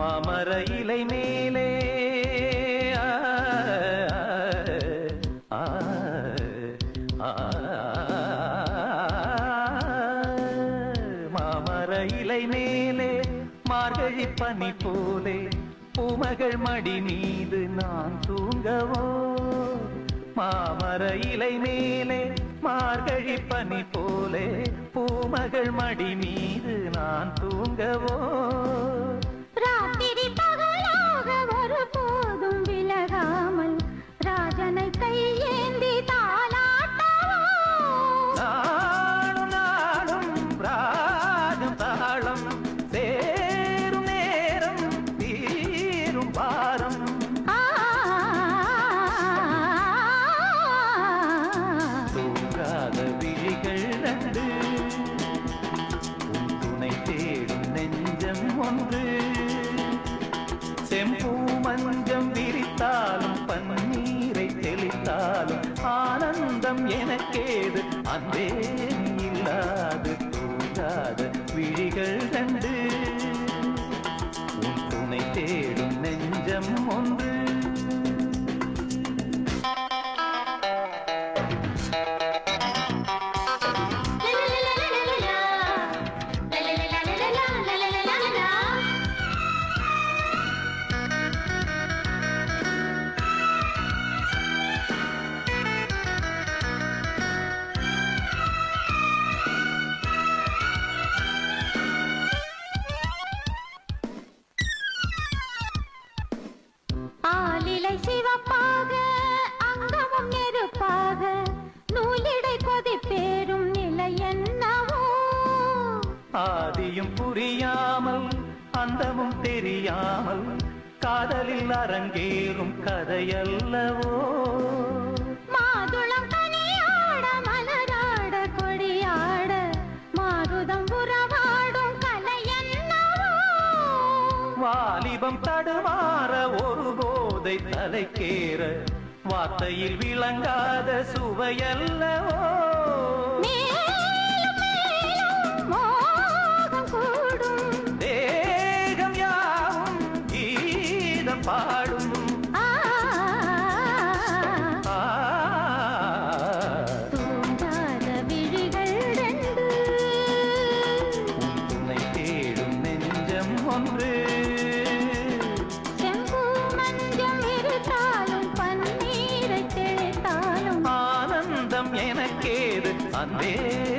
மாமர இலை மேலே மாமர இலை மேலே மார்கழி பனி போலே பூமகள் மடி மீது நான் தூங்கவோ மாமர இலை மேலே மார்கழி பனி போலே பூமகள் மடி மீது நான் தூங்கவோ செம்பூ மஞ்சம் விரித்தாலும் பன்னீரை தெளித்தாலும் ஆனந்தம் எனக்கேது அன்பே ஆதியும் புரியாமல் அந்தமும் தெரியாமல் காதலில் அரங்கேறும் கதையல்லவோ? மாதுளம் கனியாட மலராட கொடியாட மாருதம் உறவாடும் கலை என்னவோ? வாலிபம் தடுமாற ஒரு போதை தலைக்கேற வார்த்தையில் விளங்காத சுவையல்லவோ? பாடும். தூங்காத விழிகள் ரெண்டு. துணை தேடும் நெஞ்சம் ஒன்று. செம்பூ மஞ்சம் இருத்தாலும் பன்னீரை தெளித்தாலும். ஆனந்தம் எனக்கேது அன்பே நீ இல்லாது